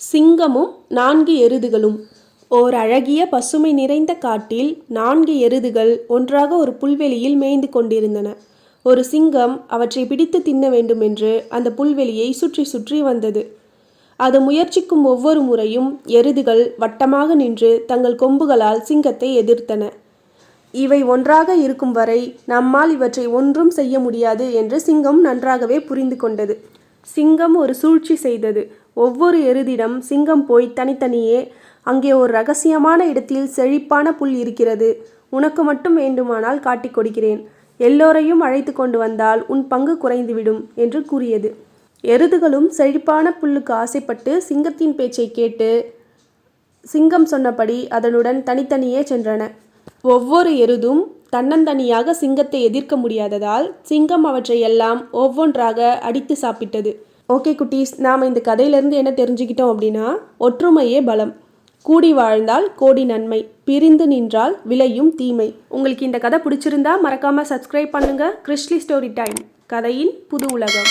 சிங்கமும் நான்கு எருதுகளும். ஓர் அழகிய பசுமை நிறைந்த காட்டில் நான்கு எருதுகள் ஒன்றாக ஒரு புல்வெளியில் மேய்ந்து கொண்டிருந்தன. ஒரு சிங்கம் அவற்றை பிடித்து தின்ன வேண்டுமென்று அந்த புல்வெளியை சுற்றி சுற்றி வந்தது. அது முயற்சிக்கும் ஒவ்வொரு முறையும் எருதுகள் வட்டமாக நின்று தங்கள் கொம்புகளால் சிங்கத்தை எதிர்த்தன. இவை ஒன்றாக இருக்கும் வரை நம்மால் இவற்றை ஒன்றும் செய்ய முடியாது என்று சிங்கம் நன்றாகவே புரிந்து கொண்டது. சிங்கம் ஒரு சூழ்ச்சி செய்தது. ஒவ்வொரு எருதிடம் சிங்கம் போய் தனித்தனியே அங்கே ஒரு ரகசியமான இடத்தில் செழிப்பான புல் இருக்கிறது. உனக்கு மட்டும் வேண்டுமானால் காட்டிக் கொடுக்கிறேன். எல்லோரையும் அழைத்து கொண்டு வந்தால் உன் பங்கு குறைந்துவிடும் என்று கூறியது. எருதுகளும் செழிப்பான புல்லுக்கு ஆசைப்பட்டு சிங்கத்தின் பேச்சை கேட்டு சிங்கம் சொன்னபடி அதனுடன் தனித்தனியே சென்றன. ஒவ்வொரு எருதும் தன்னந்தனியாக சிங்கத்தை எதிர்க்க முடியாததால் சிங்கம் அவற்றை எல்லாம் ஒவ்வொன்றாக அடித்து சாப்பிட்டது. ஓகே குட்டீஸ் நாம் இந்த கதையிலேருந்து என்ன தெரிஞ்சுக்கிட்டோம் அப்படின்னா ஒற்றுமையே பலம். கூடி வாழ்ந்தால் கோடி நன்மை பிரிந்து நின்றால் விளையும் தீமை. உங்களுக்கு இந்த கதை பிடிச்சிருந்தா மறக்காமல் சப்ஸ்கிரைப் பண்ணுங்கள் கிறிஸ்லி ஸ்டோரி டைம் கதையின் புது உலகம்.